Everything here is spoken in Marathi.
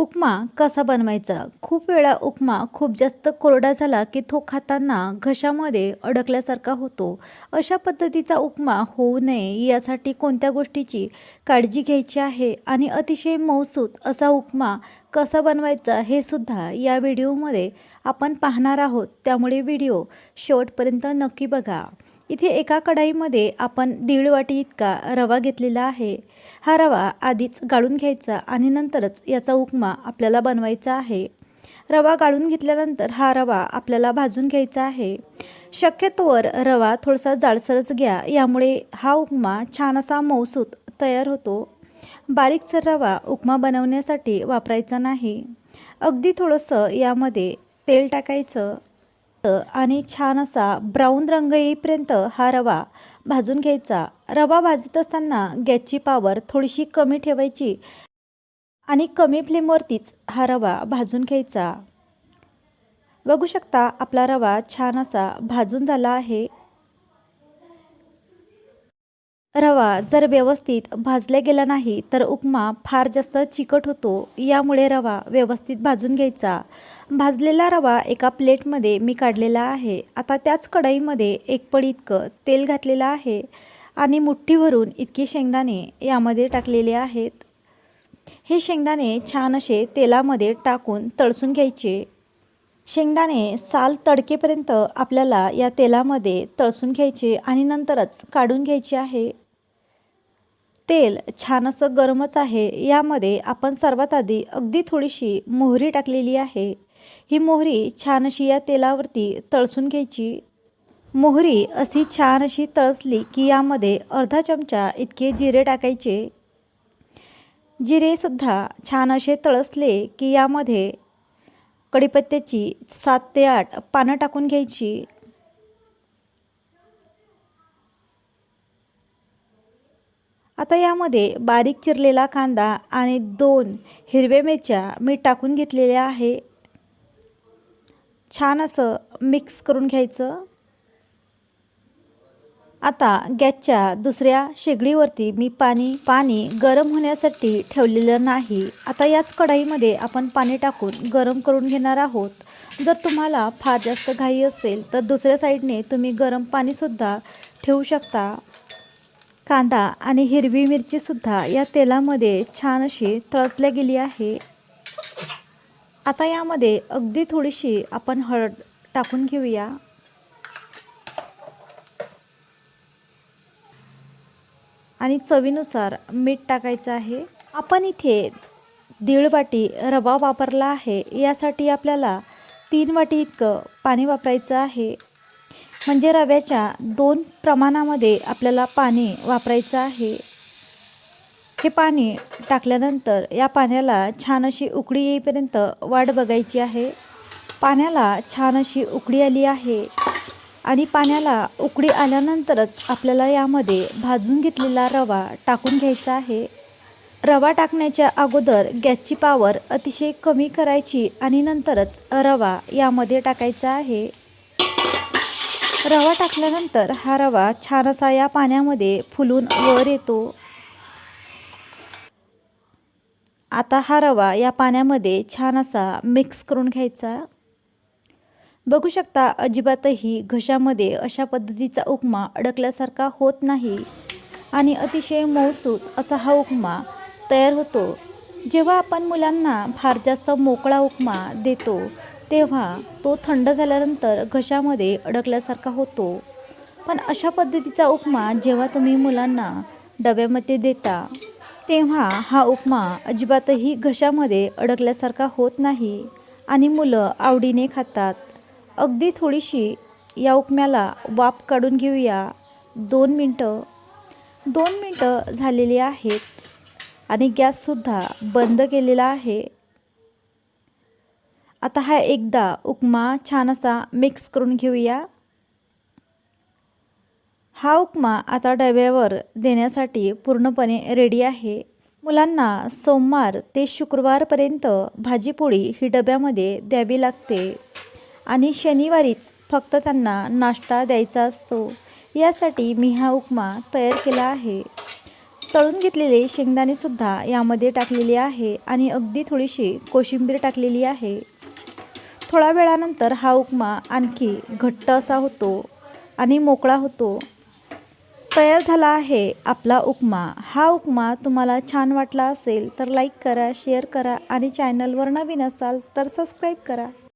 उपमा कसा बनवायचा? खूप वेळा उपमा खूप जास्त कोरडा झाला की तो खाताना घशामध्ये अडकल्यासारखा होतो. अशा पद्धतीचा उपमा होऊ नये यासाठी कोणत्या गोष्टीची काळजी घ्यायची आहे? आणि अतिशय मौसूत असा उपमा कसा बनवायचा हे सुद्धा या व्हिडिओमध्ये आपण पाहणार आहोत. त्यामुळे व्हिडिओ शेवटपर्यंत नक्की बघा. इथे एका कढाईमध्ये आपण दीड वाटी इतका रवा घेतलेला आहे. हा रवा आधीच गाळून घ्यायचा आणि नंतरच याचा उपमा आपल्याला बनवायचा आहे. रवा गाळून घेतल्यानंतर हा रवा आपल्याला भाजून घ्यायचा आहे. शक्यतोवर रवा थोडासा जाडसरच घ्या यामुळे हा उपमा छान असा मौसूत तयार होतो. बारीकसर रवा उपमा बनवण्यासाठी वापरायचा नाही. अगदी थोडंसं यामध्ये तेल टाकायचं. आणि छान असा ब्राऊन रंग येईपर्यंत हा रवा भाजून घ्यायचा. रवा भाजत असताना गॅसची पावर थोडीशी कमी ठेवायची आणि कमी फ्लेमवरतीच हा रवा भाजून घ्यायचा. बघू शकता आपला रवा छान असा भाजून झाला आहे. रवा जर व्यवस्थित भाजला गेला नाही तर उपमा फार जास्त चिकट होतो. यामुळे रवा व्यवस्थित भाजून घ्यायचा. भाजलेला रवा एका प्लेटमध्ये मी काढलेला आहे. आता त्याच कढईमध्ये एक पड इतकं तेल घातलेलं आहे आणि मुठ्ठीभरून इतकी शेंगदाणे यामध्ये टाकलेले आहेत. हे शेंगदाणे छान असे तेलामध्ये टाकून तळसून घ्यायचे. शेंगदाणे साल तडकेपर्यंत आपल्याला या तेलामध्ये तळसून घ्यायचे आणि नंतरच काढून घ्यायचे आहे. तेल छान असं गरमच आहे. यामध्ये आपण सर्वात आधी अगदी थोडीशी मोहरी टाकलेली आहे. ही मोहरी छान अशी या तेलावरती तळसून घ्यायची. मोहरी अशी छान अशी तळसली की यामध्ये अर्धा चमचा इतके जिरे टाकायचे. जिरेसुद्धा छान असे तळसले की यामध्ये कढीपत्त्याची सात ते आठ पानं टाकून घ्यायची. आता यामध्ये बारीक चिरलेला कांदा आणि दोन हिरव्या मिरच्या मी टाकून घेतलेल्या आहे. छान असं मिक्स करून घ्यायचं. आता गॅसच्या दुसऱ्या शेगडीवरती मी पाणी पाणी गरम होण्यासाठी ठेवलेलं नाही. आता याच कढाईमध्ये आपण पाणी टाकून गरम करून घेणार आहोत. जर तुम्हाला फार जास्त घाई असेल तर दुसऱ्या साईडने तुम्ही गरम पाणीसुद्धा ठेवू शकता. कांदा आणि हिरवी मिरचीसुद्धा या तेलामध्ये छान अशी तळसल्या गेली आहे. आता यामध्ये अगदी थोडीशी आपण हळद टाकून घेऊया. आणि चवीनुसार मीठ टाकायचं आहे. आपण इथे दीड वाटी रवा वापरला आहे. यासाठी आपल्याला तीन वाटी इतकं पाणी वापरायचं आहे. म्हणजे रव्याच्या दोन प्रमाणामध्ये आपल्याला पाणी वापरायचं आहे. हे पाणी टाकल्यानंतर या पाण्याला छान अशी उकळी येईपर्यंत वाट बघायची आहे. पाण्याला छान अशी उकळी आली आहे. आणि पाण्याला उकडी आल्यानंतरच आपल्याला यामध्ये भाजून घेतलेला रवा टाकून घ्यायचा आहे. रवा टाकण्याच्या अगोदर गॅसची पावर अतिशय कमी करायची आणि नंतरच रवा यामध्ये टाकायचा आहे. रवा टाकल्यानंतर हा रवा छान असा या पाण्यामध्ये फुलून वर येतो. आता हा रवा या पाण्यामध्ये छान असा मिक्स करून घ्यायचा. बघू शकता अजिबातही घशामध्ये अशा पद्धतीचा उपमा अडकल्यासारखा होत नाही. आणि अतिशय मौसूत असा हा उपमा तयार होतो. जेव्हा आपण मुलांना फार जास्त मोकळा उपमा देतो तेव्हा तो थंड झाल्यानंतर घशामध्ये अडकल्यासारखा होतो. पण अशा पद्धतीचा उपमा जेव्हा तुम्ही मुलांना डब्यामध्ये देता तेव्हा हा उपमा अजिबातही घशामध्ये अडकल्यासारखा होत नाही. आणि मुलं आवडीने खातात. अगदी थोडीशी या उपम्याला वाफ काढून घेऊया. दोन मिनटं दोन मिनटं झालेली आहेत आणि गॅससुद्धा बंद केलेला आहे. आता हा एकदा उपमा छान असा मिक्स करून घेऊया. हा उपमा आता डब्यावर देण्यासाठी पूर्णपणे रेडी आहे. मुलांना सोमवार ते शुक्रवारपर्यंत भाजीपोळी ही डब्यामध्ये द्यावी लागते. आणि शनिवारीच फक्त त्यांना नाश्ता द्यायचा असतो. यासाठी मी हा उपमा तयार केला आहे. तळून घेतलेले शेंगदाणेसुद्धा यामध्ये टाकलेले आहे आणि अगदी थोडीशी कोशिंबीर टाकलेली आहे. थोड्या वेळानंतर हा उपमा आणखी घट्ट असा होतो आणि मोकळा होतो. तयार झाला आहे आपला उपमा. हा उपमा तुम्हाला छान वाटला असेल तर लाईक करा शेअर करा आणि चॅनलवर नवीन असाल तर सबस्क्राईब करा.